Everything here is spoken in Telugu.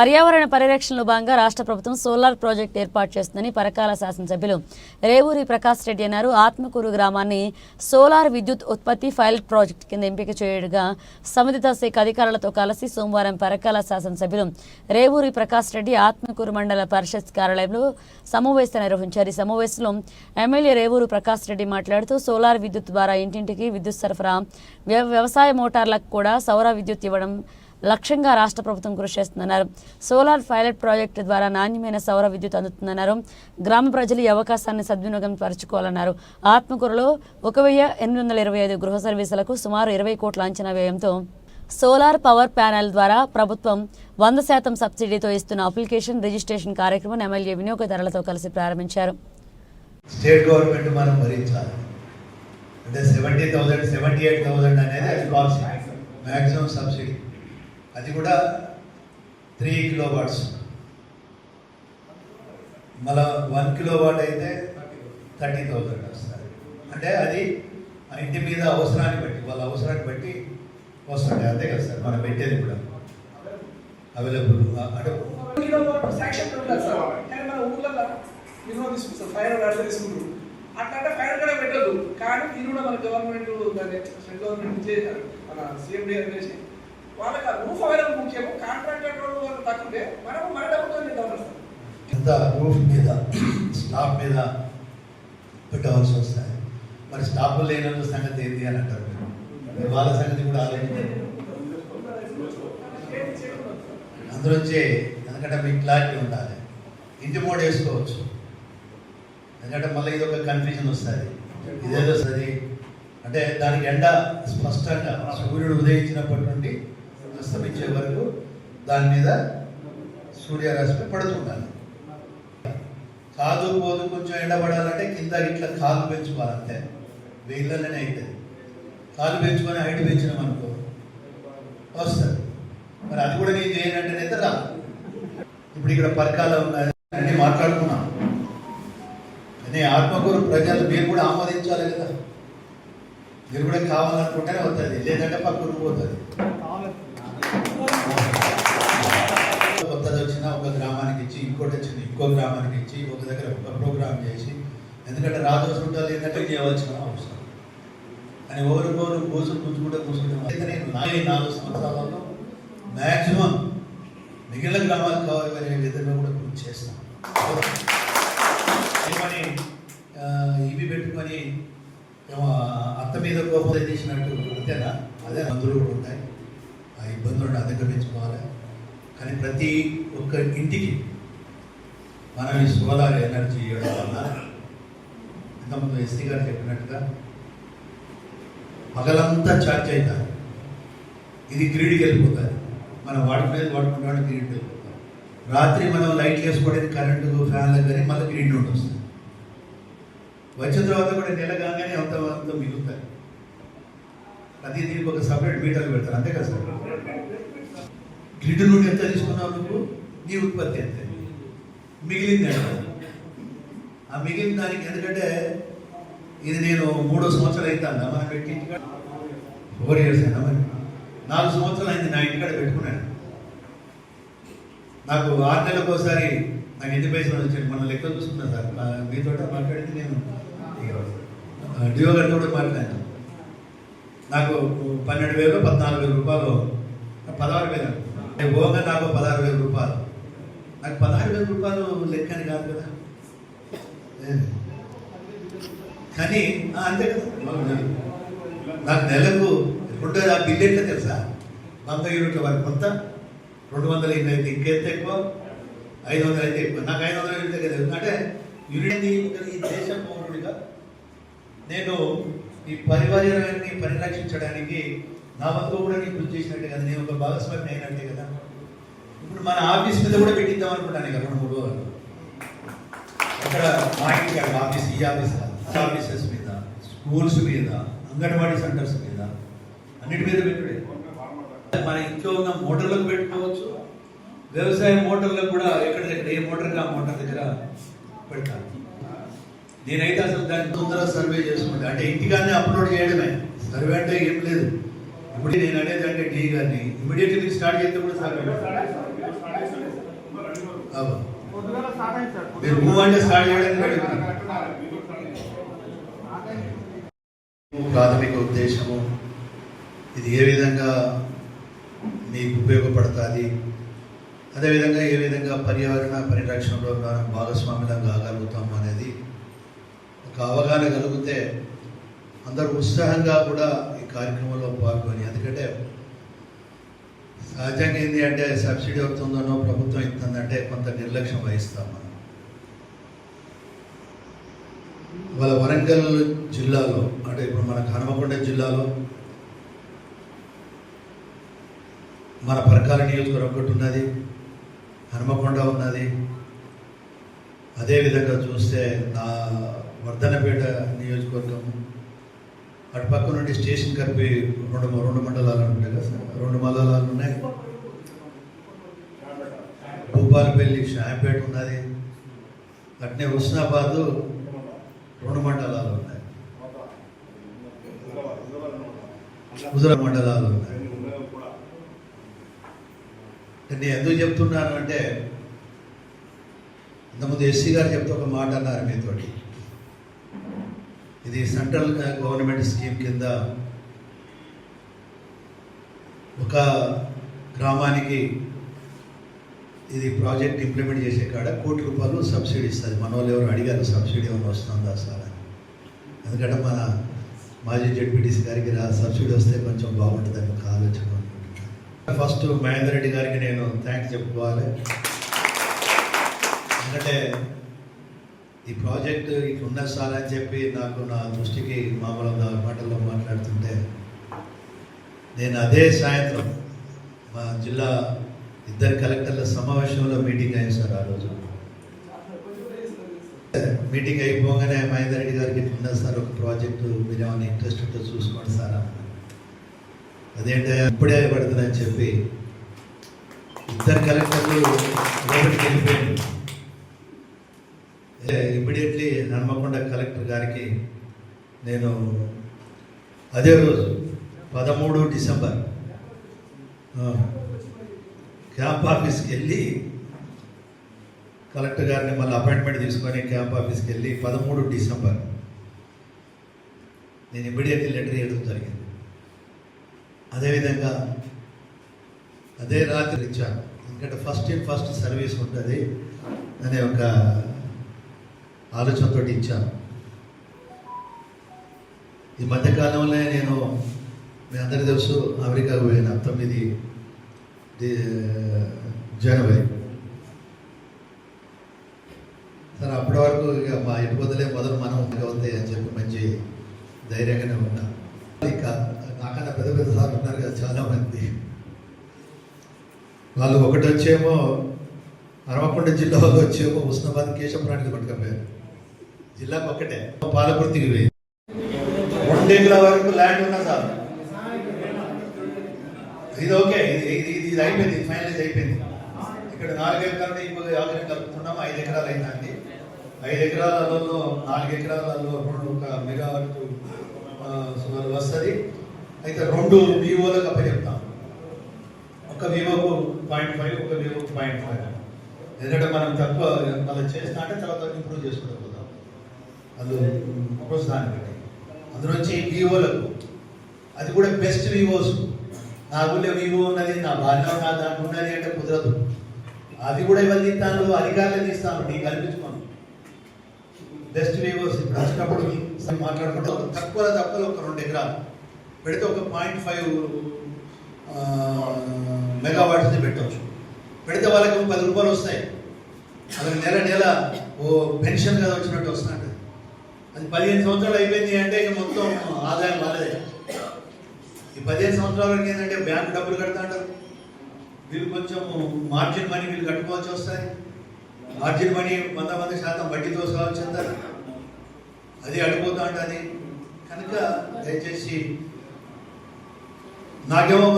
పర్యావరణ పరిరక్షణలో భాగంగా రాష్ట్ర ప్రభుత్వం సోలార్ ప్రాజెక్ట్ ఏర్పాటు చేస్తుందని పరకాల శాసనసభ్యులు రేవూరి ప్రకాష్ రెడ్డి అన్నారు. ఆత్మకూరు గ్రామాన్ని సోలార్ విద్యుత్ ఉత్పత్తి పైలట్ ప్రాజెక్ట్ కింద ఎంపిక చేయగా సంబంధిత శాఖ అధికారులతో కలిసి సోమవారం పరకాల శాసనసభ్యులు రేవూరి ప్రకాష్ రెడ్డి ఆత్మకూరు మండల పరిషత్ కార్యాలయంలో సమావేశం నిర్వహించారు. ఈ సమావేశంలో ఎమ్మెల్యే రేవూరు ప్రకాష్ రెడ్డి మాట్లాడుతూ సోలార్ విద్యుత్ ద్వారా ఇంటింటికి విద్యుత్ సరఫరా వ్య- వ్యవసాయ మోటార్లకు కూడా సౌర విద్యుత్ ఇవ్వడం లక్ష్యంగా రాష్ట్ర ప్రభుత్వం కృషి చేస్తుందన్నారు. సోలార్ పైలట్ ప్రాజెక్టు ద్వారా నాణ్యమైన సౌర విద్యుత్ అందుతుందన్నారు. గ్రామ ప్రజలు ఈ అవకాశాన్ని సద్వినియోగం పరచుకోవాలన్నారు. ఆత్మకూరులో ఒక వెయ్యి ఎనిమిది వందల ఇరవై ఐదు గృహ సర్వీసులకు సుమారు ఇరవై కోట్ల అంచనా వ్యయంతో సోలార్ పవర్ ప్యానెల్ ద్వారా ప్రభుత్వం వంద శాతం సబ్సిడీతో ఇస్తున్న అప్లికేషన్ రిజిస్ట్రేషన్ కార్యక్రమం ఎమ్మెల్యే వినియోగదారులతో కలిసి ప్రారంభించారు. స్టేట్ గవర్నమెంట్ మనం భరించాలి. అంటే seventy thousand seventy eight thousand అనేది మ్యాక్సిమం సబ్సిడీ. అది కూడా త్రీ కిలో వాట్స్ మళ్ళా వన్ కిలో వాట్ అయితే థర్టీ థౌసండ్ వస్తుంది. అంటే అది ఆ ఇంటి మీద అవసరాన్ని బట్టి వాళ్ళ అవసరాన్ని బట్టి వస్తుంది. అంతే కదా సార్ మనం పెట్టేది కూడా. అవైలబుల్ అంటే కిలోమీటర్ సాక్షన్ ఉంటుంది సార్. కానీ మన ఊర్లలో మినిమం తీసుకుంటారు ఫైవ్ హండ్రెడ్ అట్లా తీసుకుంటారు. అట్లా అంటే ఫైవ్ కూడా పెట్టదు కానీ ఇది కూడా మన గవర్నమెంట్ దాన్ని సెంట్రల్ గవర్నమెంట్ చేశారు మన సీఎం గారు చేసి వాళ్ళకి ఆ రూఫ్ అవైలబుల్ ముఖ్యము కాంట్రాక్టర్ వాళ్ళు తక్కువే మనము మన డబ్బుతో చేద్దాం సార్ ఎంత రూఫ్ మీద స్టాప్ మీద పెట్టవలసి వస్తాయి. మరి స్టాప్ లేనందు సంగతి ఏంటి అని అంటారు మరి? వాళ్ళ సంగతి కూడా ఆలోచించారు అందరూ వచ్చే ఎందుకంటే మీకు క్లారిటీ ఉండాలి. ఇంటి మోడ్ వేసుకోవచ్చు. ఎందుకంటే మళ్ళీ ఇది ఒక కన్ఫ్యూజన్ వస్తుంది. ఇదేదో సరి అంటే దానికి ఎండ స్పష్టంగా సూర్యుడు ఉదయించినప్పటి నుండి అస్తమించే వరకు దాని మీద సూర్యరశ్మి పడుతుండాలి. కాదు పోదు కొంచెం ఎండబడాలంటే కింద ఇట్లా కాలు పెంచుకోవాలి అంతే అవుతుంది కాలు పెంచుకొని హైట్ పెంచినాం అనుకో వస్తుంది. మరి అది కూడా నేను చేయనంటేనైతే రా ఇప్పుడు ఇక్కడ పరకాల ఉన్నాయి అన్ని మాట్లాడుకున్నాం. అనే ఆత్మకూరు ప్రజలు మీరు కూడా ఆమోదించాలి కదా. మీరు కూడా కావాలనుకుంటేనే వస్తుంది. లేదంటే పక్కకు పోతుంది. ఎందుకంటే రాజోసు ఉంటారు ఏంటంటే చేయవలసిన అవసరం. అని ఒకరికొకరు కూర్చొని కూర్చుకుంటే కూర్చుంటే నేను నా నాలుగు సంవత్సరాలలో మ్యాక్సిమం మిగిలిన గ్రామాలకు కావాలి విధంగా కూడా కృషి చేస్తాను. ఏమని ఇవి పెట్టుకొని ఏమో అత్త మీద కోపం తీసినట్టు అంతేనా? అదే మందులు కూడా ఉంటాయి. ఆ ఇబ్బందులను అధిగమించుకోవాలి. కానీ ప్రతి ఒక్క ఇంటికి మనం ఈ సోలార్ ఎనర్జీ ఇవ్వడం వల్ల ఇంతకుముందు ఎస్టీ గారు చెప్పినట్టుగా పగలంతా ఛార్జ్ అవుతారు ఇది గ్రీడ్కి వెళ్ళిపోతుంది. మనం వాడుకునేది వాడుకుంటాడు గ్రీడ్కి వెళ్ళిపోతాం. రాత్రి మనం లైట్లు వేసుకోవడానికి కరెంటు ఫ్యాన్లకు కానీ మళ్ళీ గ్రీడ్ నుండి వస్తుంది. వచ్చిన తర్వాత కూడా నెల కాగానే అంత అంత మిగులుతాయి. అది దీనికి ఒక సపరేట్ మీటర్లు పెడతారు. అంతే కదా సార్? గ్రిడ్ నుండి ఎంత తీసుకున్నావు నువ్వు? నీ ఉత్పత్తి ఎంత? మిగిలింది ఆ మిగిలిన దానికి ఎందుకంటే ఇది నేను మూడో సంవత్సరాలు అవుతుందా మనం పెట్టి ఫోర్ ఇయర్స్ అయినా మరి నాలుగు సంవత్సరాలు అయింది నా ఇంటికాడ పెట్టుకున్నాను. నాకు ఆరు నెలలకు ఒకసారి నాకు ఎన్ని పైసలు వచ్చాయి. మన లెక్క చూసుకున్నా సార్. మీతో మాట్లాడింది నేను ఆ, డియో గారితో కూడా మాట్లాడాను. నాకు పన్నెండు వేలు పద్నాలుగు వేల రూపాయలు పదహారు వేలు నేను పోగా నాకు పదహారు వేల రూపాయలు. నాకు పదహారు వేల రూపాయలు లెక్క అని కాదు కదా. కానీ అంతే కదా. నాకు నెలకు రెండు ఆ బిల్ ఎట్లా తెలుసా? వంద యూనిట్ల వరకు కొంత రెండు వందల ఎనిమిది అయితే ఇంకెంత ఎక్కువ? ఐదు వందలు అయితే ఎక్కువ. నాకు ఐదు వందల యూనిట్ కదా అంటే యూనిట్ ఈ దేశ పౌరుడిగా? నేను ఈ పరివారాన్ని పరిరక్షించడానికి నా వంతు కూడా నేను కృషి చేసినట్టే కదా. నేను ఒక భాగస్వామి అయినట్టే కదా. ఇప్పుడు మన ఆఫీస్ మీద కూడా పెట్టిద్దాం అనుకుంటాను కదా రెండు మూడు అక్కడ మా ఇంటికి ఆఫీస్ ఈ ఆఫీస్ కాదు. ఆఫీసెస్ మీద స్కూల్స్ మీద అంగన్వాడీ సెంటర్స్ మీద అన్నిటి మీద పెట్టుడే. మన ఇంట్లో ఉన్న మోటార్లకు పెట్టుకోవచ్చు. వ్యవసాయ మోటార్లకు కూడా ఎక్కడ ఏ మోటార్ ఆ మోటార్ దగ్గర పెడతాను నేనైతే అసలు దాన్ని తొందరగా సర్వే చేసుకుంటా. అంటే ఇంటికాన్ని అప్లోడ్ చేయడమే. సర్వే అంటే ఏం లేదు. ఇప్పుడు నేను అనేది అంటే డి గారిని. ఇమీడియట్లీ స్టార్ట్ చేస్తే కూడా సర్వే మీరు మూవ్ అంటే స్టార్ట్ చేయడానికి రెడీ ఉన్నారు. ప్రాథమిక ఉద్దేశము ఇది ఏ విధంగా మీకు ఉపయోగపడుతుంది? అదేవిధంగా ఏ విధంగా పర్యావరణ పరిరక్షణలో మనం భాగస్వామ్యం కాగలుగుతాం అనేది ఒక అవగాహన కలిగితే అందరూ ఉత్సాహంగా కూడా ఈ కార్యక్రమంలో పాల్గొని ఎందుకంటే సహజంగా ఏంటి అంటే సబ్సిడీ వస్తుందనో ప్రభుత్వం ఇస్తుందంటే కొంత నిర్లక్ష్యం వహిస్తాం మనం. ఇవాళ వరంగల్ జిల్లాలో అంటే ఇప్పుడు మన హనుమకొండ జిల్లాలో మన పరకాల నియోజకవర్గం ఒకటి ఉన్నది హనుమకొండ ఉన్నది. అదేవిధంగా చూస్తే నా వర్ధనపేట నియోజకవర్గం అటు పక్క నుండి స్టేషన్ కలిపి రెండు రెండు మండలాలు ఉంటాయి కదా సార్? రెండు మండలాలు ఉన్నాయి. భూపాలపల్లి షాంపేట ఉన్నది. అట్నే హుస్నాబాదు రెండు మండలాలు ఉన్నాయి హుజుర మండలాలు ఉన్నాయి నేను ఎందుకు చెప్తున్నాను అంటే ఇంతకుముందు ఎస్సీ గారు చెప్తే ఒక మాట అన్నారు మీతోటి. ఇది సెంట్రల్ గవర్నమెంట్ స్కీమ్ కింద ఒక గ్రామానికి ఇది ప్రాజెక్ట్ ఇంప్లిమెంట్ చేసే కాడ కోటి రూపాయలు సబ్సిడీ ఇస్తుంది. మన వాళ్ళు ఎవరు అడిగారు సబ్సిడీ ఏమైనా వస్తుందా సార్ అని. ఎందుకంటే మన మాజీ జడ్పీటీసీ గారికి రా సబ్సిడీ వస్తే కొంచెం బాగుంటుందని ఒక ఆలోచన అనుకుంటున్నాను. ఫస్ట్ మహేందర్ రెడ్డి గారికి నేను థ్యాంక్స్ చెప్పుకోవాలి. ఎందుకంటే ఈ ప్రాజెక్ట్ ఇట్లా ఉన్నది సార్ అని చెప్పి నాకు నా దృష్టికి మామూలుగా మాటల్లో మాట్లాడుతుంటే నేను అదే సాయంత్రం మా జిల్లా ఇద్దరు కలెక్టర్ల సమావేశంలో మీటింగ్ అయింది సార్ ఆ రోజు. మీటింగ్ అయిపోగానే మహేందర్ రెడ్డి గారికి ఇట్లా సార్ ఒక ప్రాజెక్టు మీరు ఏమైనా ఇంట్రెస్ట్ ఉంటే చూసుకోండి సార్ అదేంటే ఇప్పుడే పడుతుందని చెప్పి ఇద్దరు కలెక్టర్లు లోపలికి వెళ్ళిపోయింది ఇమ్మీడియట్లీ హన్మకొండ కలెక్టర్ గారికి నేను అదే రోజు పదమూడు డిసెంబర్ క్యాంప్ ఆఫీస్కి వెళ్ళి కలెక్టర్ గారిని మళ్ళీ అపాయింట్మెంట్ తీసుకొని క్యాంప్ ఆఫీస్కి వెళ్ళి పదమూడు డిసెంబర్ నేను ఇమ్మీడియట్లీ లెటర్ ఇవ్వడం జరిగింది. అదేవిధంగా అదే రాత్రి ఇచ్చాను ఎందుకంటే ఫస్ట్ ఇన్ ఫస్ట్ సర్వీస్ ఉంటుంది అనే ఒక ఆలోచనతో ఇచ్చాను. ఈ మధ్యకాలంలో నేను మీ అందరి తెలుసు అమెరికాకు పోయిన తొమ్మిది జనవరి. సరే అప్పటి వరకు ఇక మా ఇంటి వదిలే మొదలు మనం అవుతాయి అని చెప్పి మంచి ధైర్యంగానే ఉన్నా. ఇంకా నాకన్నా పెద్ద పెద్ద సార్లు ఉన్నారు కదా చాలామంది. వాళ్ళు ఒకటి వచ్చేమో హనుమకొండ జిల్లా వాళ్ళు వచ్చేమో ఉస్నాబాద్ కేశపురానికి పట్టుకపోయారు. జిల్లాకు ఒక్కటే. పాలకుర్తికి పోయింది రెండు వరకు ల్యాండ్ ఉన్నా సార్. ఇది ఓకే ఇది ఇది అయిపోయింది ఫైనలైజ్ అయిపోయింది. ఇక్కడ నాలుగు ఎకరాలు ఇంకొక యాభై కలుపుతున్నాం ఐదు ఎకరాలు అయిందండి. ఐదు ఎకరాలలో నాలుగు ఎకరాలలో రెండు ఒక మెగావాట్ సుమారు వస్తుంది. అయితే రెండు వివోలకు అప్పచెప్తాం ఒక వివోకు పాయింట్ ఫైవ్ ఒక వివోకు పాయింట్ ఫైవ్ ఎందుకంటే మనం తక్కువ మళ్ళీ చేస్తా అంటే తర్వాత ఇంప్రూవ్ చేసుకుంటూ పోతాం అది దాన్ని బట్టి. అందులోంచి వివోలకు అది కూడా బెస్ట్ వివోస్ నా ఊళ్ళో వివో ఉన్నది నా బాల్యం నా దాంట్లో ఉన్నది అంటే కుదరదు. అది కూడా ఎవరు ఇస్తాను అధికారులు ఇస్తాను నీకు కల్పించుకోను బెస్ట్ వివోస్ ఇప్పుడు వచ్చినప్పుడు మాట్లాడుకుంటే ఒక తక్కువ తక్కువ ఒక రెండు ఎకరాలు పెడితే ఒక పాయింట్ ఫైవ్ మెగావాట్స్ని పెట్టవచ్చు. పెడితే వాళ్ళకి ఒక పది రూపాయలు వస్తాయి. అది నెల నెల ఓ పెన్షన్ కదా వచ్చినట్టు వస్తున్నట్టు అది పదిహేను సంవత్సరాలు అయిపోయింది అంటే ఇక మొత్తం ఆదాయం వాళ్ళదే. ఈ పదిహేను సంవత్సరాల వరకు ఏంటంటే బ్యాంకు డబ్బులు కడతా అంటారు. వీళ్ళు కొంచెం మార్జిన్ మనీ వీళ్ళు కట్టుకోవాల్సి వస్తాయి. మార్జిన్ మనీ వంద వంద శాతం వడ్డీతో సహా చెందారు అది అడిపోతా ఉంటుంది. కనుక దయచేసి నాకేమో